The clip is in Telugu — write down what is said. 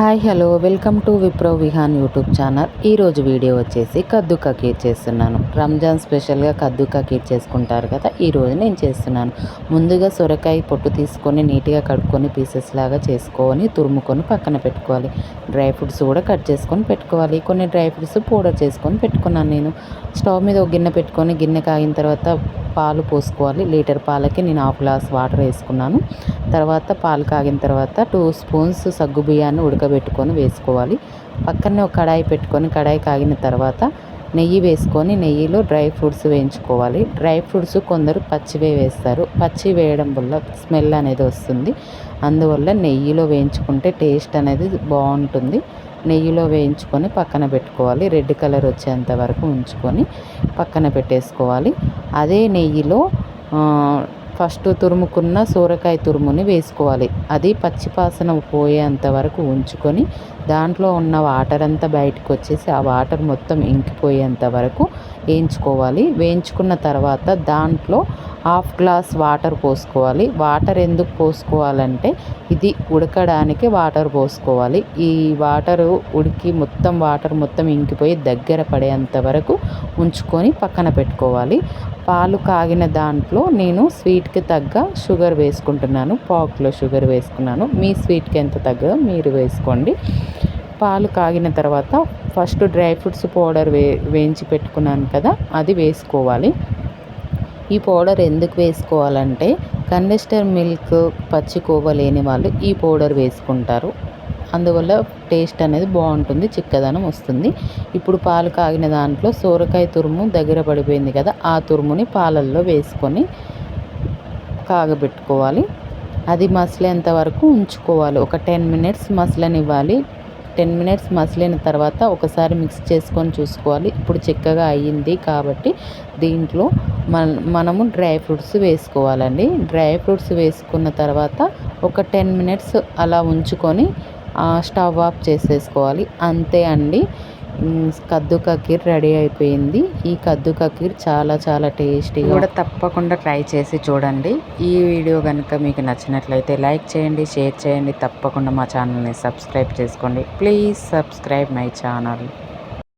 Hi hello. Welcome to Vipro Vihan YouTube channel. ఈరోజు వీడియో వచ్చేసి కద్దు కకీర్ చేస్తున్నాను. రంజాన్ స్పెషల్గా కద్దు కకీర్ చేసుకుంటారు కదా ఈరోజు నేను చేస్తున్నాను. ముందుగా సొరకాయ పొట్టు తీసుకొని నీట్గా కడుక్కొని పీసెస్ లాగా చేసుకొని తురుముకొని పక్కన పెట్టుకోవాలి. డ్రై ఫ్రూట్స్ కూడా కట్ చేసుకొని పెట్టుకోవాలి. కొన్ని డ్రై ఫ్రూట్స్ పౌడర్ చేసుకొని పెట్టుకున్నాను నేను. స్టవ్ మీద ఒక గిన్నె పెట్టుకొని గిన్నె కాగిన తర్వాత పాలు పోసుకోవాలి. లీటర్ పాలకి నేను హాఫ్ గ్లాస్ వాటర్ వేసుకున్నాను. తర్వాత పాలు కాగిన తర్వాత టూ స్పూన్స్ సగ్గు బియ్యాన్ని ఉడకబెట్టుకొని వేసుకోవాలి. పక్కనే ఒక కడాయి పెట్టుకొని కడాయి కాగిన తర్వాత నెయ్యి వేసుకొని నెయ్యిలో డ్రై ఫ్రూట్స్ వేయించుకోవాలి. డ్రై ఫ్రూట్స్ కొందరు పచ్చివే వేస్తారు. పచ్చి వేయడం వల్ల స్మెల్ అనేది వస్తుంది. అందువల్ల నెయ్యిలో వేయించుకుంటే టేస్ట్ అనేది బాగుంటుంది. నెయ్యిలో వేయించుకొని పక్కన పెట్టుకోవాలి. రెడ్ కలర్ వచ్చేంత వరకు ఉంచుకొని పక్కన పెట్టేసుకోవాలి. అదే నెయ్యిలో ఫస్ట్ తురుముకున్న సోరకాయ తురుముని వేసుకోవాలి. అది పచ్చిపాసన పోయేంత వరకు ఉంచుకొని దాంట్లో ఉన్న వాటర్ అంతా బయటకు వచ్చేసి ఆ వాటర్ మొత్తం ఇంకిపోయేంత వరకు వేయించుకోవాలి. వేయించుకున్న తర్వాత దాంట్లో హాఫ్ గ్లాస్ వాటర్ పోసుకోవాలి. వాటర్ ఎందుకు పోసుకోవాలంటే ఇది ఉడకడానికి వాటర్ పోసుకోవాలి. ఈ వాటర్ ఉడికి మొత్తం వాటర్ మొత్తం ఇంకిపోయి దగ్గర పడేంత వరకు ఉంచుకొని పక్కన పెట్టుకోవాలి. పాలు కాగిన దాంట్లో నేను స్వీట్కి తగ్గ షుగర్ వేసుకుంటున్నాను. పావుకిలో షుగర్ వేసుకున్నాను. మీ స్వీట్కి ఎంత తగ్గదో మీరు వేసుకోండి. పాలు కాగిన తర్వాత ఫస్ట్ డ్రై ఫ్రూట్స్ పౌడర్ వే వేయించి పెట్టుకున్నాను కదా అది వేసుకోవాలి. ఈ పౌడర్ ఎందుకు వేసుకోవాలంటే కండెస్టర్ మిల్క్ పచ్చి కోవ లేని వాళ్ళు ఈ పౌడర్ వేసుకుంటారు. అందువల్ల టేస్ట్ అనేది బాగుంటుంది చిక్కదనం వస్తుంది. ఇప్పుడు పాలు కాగిన దాంట్లో సోరకాయ తురుము దగ్గర పడిపోయింది కదా ఆ తురుముని పాలల్లో వేసుకొని కాగబెట్టుకోవాలి. అది మసిలేంత వరకు ఉంచుకోవాలి. ఒక టెన్ మినిట్స్ మసలనివ్వాలి. టెన్ మినిట్స్ మసిలిన తర్వాత ఒకసారి మిక్స్ చేసుకొని చూసుకోవాలి. ఇప్పుడు చిక్కగా అయ్యింది కాబట్టి దీంట్లో మన మనము డ్రై ఫ్రూట్స్ వేసుకోవాలండి. డ్రై ఫ్రూట్స్ వేసుకున్న తర్వాత ఒక టెన్ మినిట్స్ అలా ఉంచుకొని స్టవ్ ఆఫ్ చేసేసుకోవాలి. అంతే అండి. కద్దు కకీర్ రెడీ అయిపోయింది. ఈ కద్దు కకీర్ చాలా చాలా టేస్టీగా కూడా తప్పకుండా ట్రై చేసి చూడండి. ఈ వీడియో కనుక మీకు నచ్చినట్లయితే లైక్ చేయండి షేర్ చేయండి. తప్పకుండా మా ఛానల్ని సబ్స్క్రైబ్ చేసుకోండి. Please subscribe my channel.